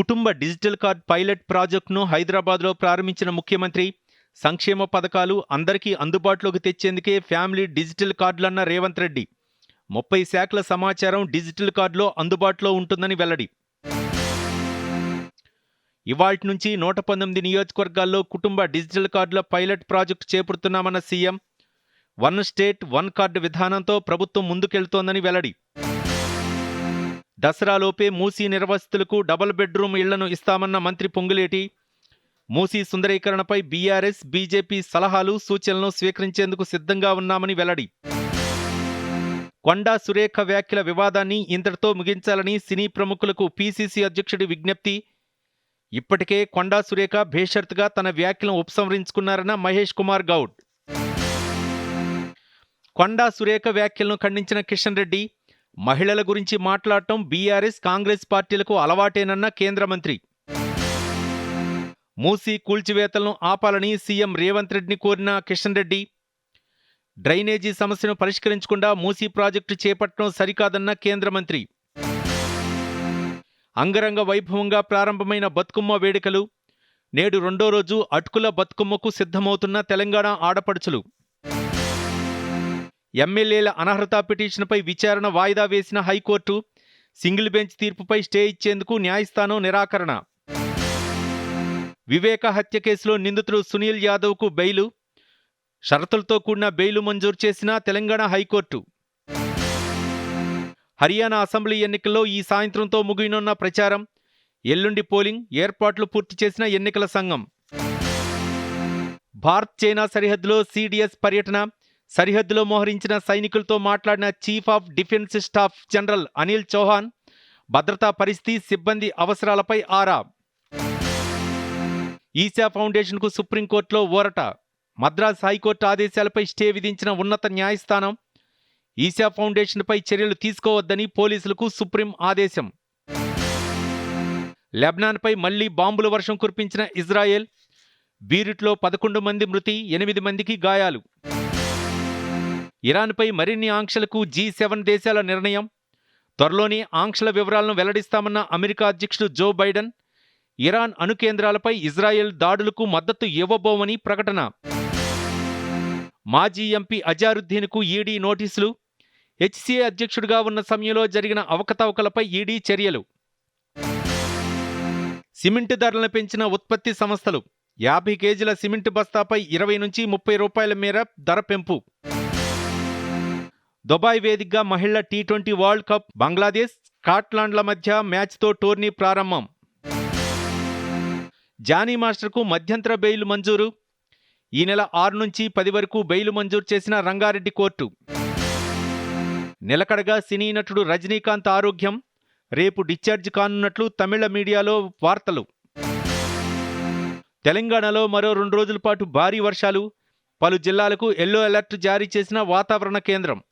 కుటుంబ digital card pilot ప్రాజెక్టును హైదరాబాద్లో ప్రారంభించిన ముఖ్యమంత్రి సంక్షేమ పథకాలు అందరికీ అందుబాటులోకి తెచ్చేందుకే ఫ్యామిలీ డిజిటల్ కార్డులన్న రేవంత్ రెడ్డి. ముప్పై శాఖల సమాచారం డిజిటల్ కార్డులో అందుబాటులో ఉంటుందని వెల్లడి. ఇవాల్టి నుంచి నూట పంతొమ్మిది నియోజకవర్గాల్లో కుటుంబ డిజిటల్ కార్డుల pilot project చేపడుతున్నామన్న CM one state one card విధానంతో ప్రభుత్వం ముందుకెళ్తోందని వెల్లడి. దసరాలోపే మూసీ నిర్వాసితులకు డబుల్ బెడ్రూమ్ ఇళ్ళను ఇస్తామన్న మంత్రి పొంగులేటి. మూసీ సుందరీకరణపై బీఆర్ఎస్ బీజేపీ సలహాలు సూచనలను స్వీకరించేందుకు సిద్ధంగా ఉన్నామని వెల్లడి. కొండా సురేఖ వ్యాఖ్యల వివాదాన్ని ఇంతటితో ముగించాలని సినీ ప్రముఖులకు పీసీసీ అధ్యక్షుడి విజ్ఞప్తి. ఇప్పటికే కొండా సురేఖ భేషరతుగా తన వ్యాఖ్యలను ఉపసంహరించుకున్నారన్న మహేష్ కుమార్ గౌడ్. కొండా సురేఖ వ్యాఖ్యలను ఖండించిన కిషన్ రెడ్డి మహిళల గురించి మాట్లాడటం బీఆర్ఎస్ కాంగ్రెస్ పార్టీలకు అలవాటేనన్న కేంద్ర మంత్రి. మూసీ కూల్చివేతలను ఆపాలని సీఎం రేవంత్ రెడ్డిని కోరిన కిషన్ రెడ్డి. డ్రైనేజీ సమస్యను పరిష్కరించకుండా మూసీ ప్రాజెక్టు చేపట్టడం సరికాదన్న కేంద్ర మంత్రి. అంగరంగ వైభవంగా ప్రారంభమైన బతుకమ్మ వేడుకలు. నేడు రెండో రోజు అటుకుల బతుకమ్మకు సిద్ధమవుతున్న తెలంగాణ ఆడపడుచులు. ఎమ్మెల్యేల అనర్హత పిటిషన్పై విచారణ వాయిదా వేసిన హైకోర్టు సింగిల్ బెంచ్ తీర్పుపై స్టే ఇచ్చేందుకు న్యాయస్థానం నిరాకరణ. వివేక హత్య కేసులో నిందితుడు సునీల్ యాదవ్కు బెయిలు. షరతులతో కూడిన బెయిలు మంజూరు చేసిన తెలంగాణ హైకోర్టు. హర్యానా అసెంబ్లీ ఎన్నికల్లో ఈ సాయంత్రంతో ముగియనున్న ప్రచారం. ఎల్లుండి పోలింగ్ ఏర్పాట్లు పూర్తి చేసిన ఎన్నికల సంఘం. భారత్ చైనా సరిహద్దులో సిడిఎస్ పర్యటన. సరిహద్దులో మోహరించిన సైనికులతో మాట్లాడిన chief of defence staff general Anil Chauhan భద్రతా పరిస్థితి సిబ్బంది అవసరాలపై ఆరా. ఈశా ఫౌండేషన్కు సుప్రీంకోర్టులో ఊరట. మద్రాస్ హైకోర్టు ఆదేశాలపై స్టే విధించిన ఉన్నత న్యాయస్థానం. ఈశా ఫౌండేషన్పై చర్యలు తీసుకోవద్దని పోలీసులకు సుప్రీం ఆదేశం. లెబ్నాన్పై మళ్ళీ బాంబుల వర్షం కురిపించిన ఇజ్రాయెల్. బీరుట్లో పదకొండు మంది మృతి ఎనిమిది మందికి గాయాలు. ఇరాన్పై మరిన్ని ఆంక్షలకు జీ సెవెన్ దేశాల నిర్ణయం. త్వరలోనే ఆంక్షల వివరాలను వెల్లడిస్తామన్న అమెరికా అధ్యక్షుడు జో బైడెన్. ఇరాన్ అణు కేంద్రాలపై ఇజ్రాయెల్ దాడులకు మద్దతు ఇవ్వబోమని ప్రకటన. మాజీ ఎంపీ అజారుద్దీన్కు ఈడీ నోటీసులు. హెచ్సిఏ అధ్యక్షుడిగా ఉన్న సమయంలో జరిగిన అవకతవకలపై ఈడీ చర్యలు. సిమెంట్ ధరలను పెంచిన ఉత్పత్తి సంస్థలు. యాభై కేజీల సిమెంట్ బస్తాపై ఇరవై నుంచి ముప్పై రూపాయల మేర ధర పెంపు. దుబాయ్ వేదికగా మహిళల T twenty world cup Bangladesh స్కాట్లాండ్ల మధ్య మ్యాచ్తో టోర్నీ ప్రారంభం. జానీ మాస్టర్కు మధ్యంతర బెయిల్ మంజూరు. ఈ నెల ఆరు నుంచి పది వరకు బెయిల్ మంజూరు చేసిన రంగారెడ్డి కోర్టు. నిలకడగా సినీ నటుడు రజనీకాంత్ ఆరోగ్యం. రేపు డిశ్చార్జ్ కానున్నట్లు తమిళ మీడియాలో వార్తలు. తెలంగాణలో మరో రెండు రోజుల పాటు భారీ వర్షాలు. పలు జిల్లాలకు ఎల్లో అలర్ట్ జారీ చేసిన వాతావరణ కేంద్రం.